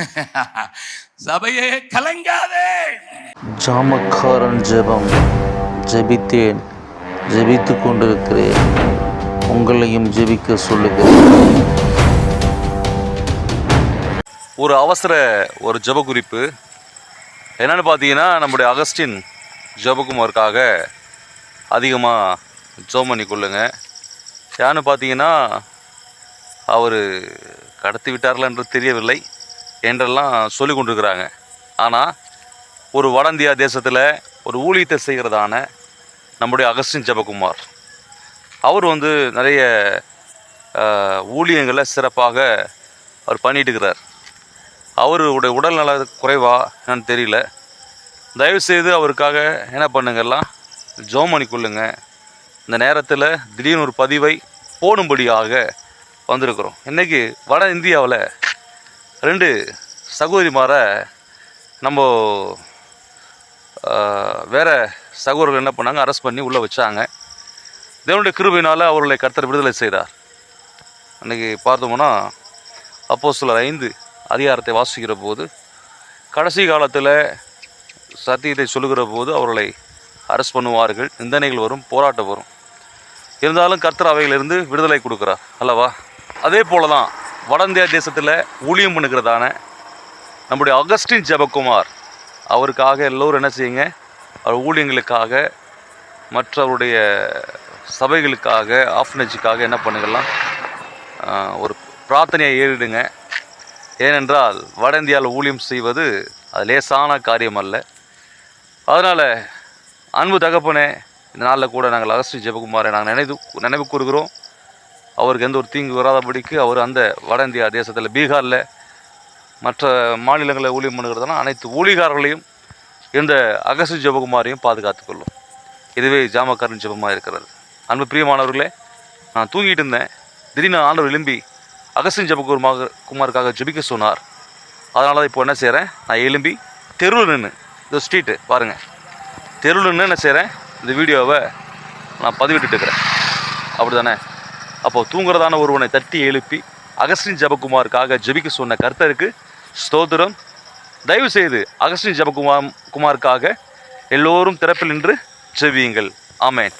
சபையே கலங்காதே. ஜாமக்காரன் ஜெபம் ஜெபித்தேன் ஜெபித்து கொண்டிருக்கிறேன். உங்களையும் ஜெபிக்க சொல்லுகிறேன். ஒரு அவசர ஒரு ஜெப குறிப்பு என்னன்னு பார்த்தீங்கன்னா நம்முடைய அகஸ்டின் ஜெபகுமாருக்காக அதிகமாக ஜெபம் பண்ணி கொள்ளுங்க. ஏன்னு பார்த்தீங்கன்னா அவர் கடத்தி விட்டார்களா என்று தெரியவில்லை. என்றெல்லாம் சொல்லி கொண்டிருக்கிறாங்க. ஆனால் ஒரு வட இந்தியா தேசத்தில் ஒரு ஊழியத்தை செய்கிறதான நம்முடைய அகஸ்டின் ஜபகுமார். அவர் வந்து நிறைய ஊழியங்களை சிறப்பாக அவர் பண்ணிட்டு இருக்கிறார். அவருடைய உடல்நல குறைவா என்னன்னு தெரியல. தயவுசெய்து அவருக்காக என்ன பண்ணுங்கள்லாம் ஜோம் பண்ணி கொள்ளுங்க. இந்த நேரத்தில் திடீர்னு ஒரு பதிவை போடும்படியாக வந்திருக்கிறோம். இன்றைக்கி வட இந்தியாவில் ரெண்டு சகோதரிமாரை நம்ம வேறு வேற சகோதரர்கள் என்ன பண்ணாங்க? அரெஸ்ட் பண்ணி உள்ளே வச்சாங்க. தேவனுடைய கிருபையினால் அவர்களை கர்த்தர் விடுதலை செய்கிறார் அன்றைக்கி பார்த்தோம்னா அப்போ சிலர் ஐந்து அதிகாரத்தை வாசிக்கிற போது கடைசி காலத்தில் சத்தியத்தை சொல்லுகிற போது அவர்களை அரெஸ்ட் பண்ணுவார்கள். நிந்தனைகள் வரும் போராட்டம் வரும். இருந்தாலும் கர்த்தர் அவையிலிருந்து விடுதலை கொடுக்குறார். அல்லவா? அதே போல தான் வட இந்தியா தேசத்தில் ஊழியம் பண்ணுகிறதான நம்முடைய அகஸ்டின் ஜபகுமார். அவருக்காக எல்லோரும் என்ன செய்யுங்க? அவர் ஊழியங்களுக்காக மற்றவருடைய சபைகளுக்காக ஆஃப்னேஜுக்காக என்ன பண்ணுங்கலாம்? ஒரு பிரார்த்தனையை ஏறிடுங்க. ஏனென்றால் வட இந்தியாவில் ஊழியம் செய்வது அது லேசான காரியம் அல்ல. அதனால் அன்பு தகப்பனே இந்த நாளில் கூட நாங்கள் அகஸ்டின் ஜெபகுமாரை நாங்கள் நினைவு நினைவு கூறுகிறோம். அவருக்கு எந்த ஒரு தீங்கு வராதபடிக்கு அவர் அந்த வட இந்தியா தேசத்தில் பீகாரில் மற்ற மாநிலங்களில் ஊழியம் பண்ணுகிறதெல்லாம் அனைத்து ஊழிகாரர்களையும் இந்த அகசு ஜெபகுமாரையும் பாதுகாத்து கொள்ளும். இதுவே ஜாமக்காரன் ஜபமாக இருக்கிறது. அன்பு பிரியமானவர்களே நான் தூங்கிட்டு இருந்தேன். திடீர்னு ஆண்டவர் எழும்பி அகசின் ஜெபகுமார் குமாருக்காக ஜபிக்க சொன்னார். அதனால தான் இப்போ என்ன செய்கிறேன் நான் எழும்பி தெருவில் நின்று இந்த ஸ்ட்ரீட்டு பாருங்கள் தெருவில் நின்று என்ன செய்கிறேன் இந்த வீடியோவை நான் பதிவிட்டுட்டு இருக்கிறேன். அப்படி தானே அப்போ தூங்குறதான ஒருவனை தட்டி எழுப்பி அகஸ்டின் ஜெபகுமாருக்காக ஜெபிக்க சொன்ன கர்த்தருக்கு ஸ்தோத்திரம். தயவு செய்து அகஸ்டின் ஜபகுமார் குமாருக்காக எல்லோரும் திறப்பில் நின்று ஜெபியுங்கள். ஆமேன்.